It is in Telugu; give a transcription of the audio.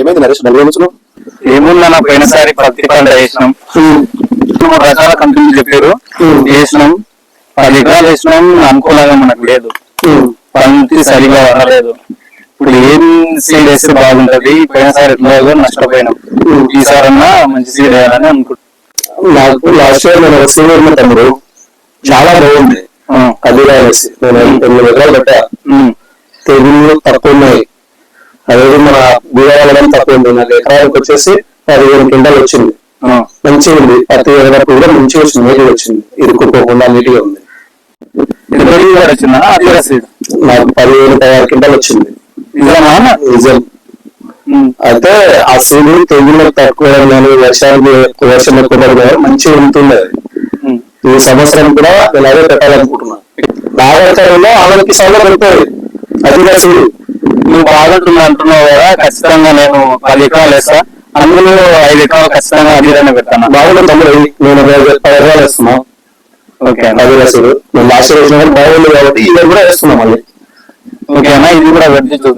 ఏమైంది నరేష్? నలుగురు ఏమొచ్చును ఏముందన్న పోయినసారి పత్తి పంట వేసినాం. మూడు రకాల కంపెనీలు చెప్పారు. వేసినాం. పది ఎకరాలు వేసినాం అనుకూలంగా మనకు లేదు. పంటి సరిగా రాలేదు. ఇప్పుడు ఏం సీడ్ వేస్తే బాగుంటది? పోయినసారి ఎట్లా నష్టపోయినాం. ఈసారన్నా మంచి సీడ్ వేయాలని అనుకుంటున్నాం. నాకు లాస్ట్ ఇయర్ నేను ఒక తమ్ముడు. చాలా బాగుంది. అది రాసి నేను ఎనిమిది ఎకరాలు పెట్టా ఉన్నాయి అదే మన గురవడం తక్కువ ఉంది. నాకు ఎకరానికి వచ్చేసి పదిహేను క్వింటాలు వచ్చింది. మంచిగా ఉంది. పత్తి ఎకరాకు కూడా మంచిగా వచ్చింది. నీట్గా వచ్చింది. ఇరుక్కుపోకుండా నీట్గా ఉంది. నాకు పదిహేను పదహారు క్వింటాలు వచ్చింది. నిజం అయితే ఆ సీడు తెగుళ్ళు తక్కువ కానీ వర్షానికి వర్షం ఎక్కువ మంచిగా ఉంటుంది అది. ఈ సంవత్సరం కూడా ఇలాగే పెట్టాలనుకుంటున్నా. నాగరికంలో ఆమెకి సౌలభ్యం పెడతాయి అది సీడు. నువ్వు బాగుంటుంది అంటున్నావు కదా ఖచ్చితంగా నేను పది ఎకరాలు వేస్తా. అందులో ఐదు ఎకరాలు ఖచ్చితంగా అదిరానే పెడతాను. తమ్ముడు నేను పది ఎకరాలు వేస్తున్నా. ఓకే అది వేసుడు నేను లాస్ట్ వేసిన బాగుంది కాబట్టి ఇది కూడా వేస్తున్నాం మళ్ళీ. ఓకేనా ఇది కూడా పెట్టి చూద్దాం.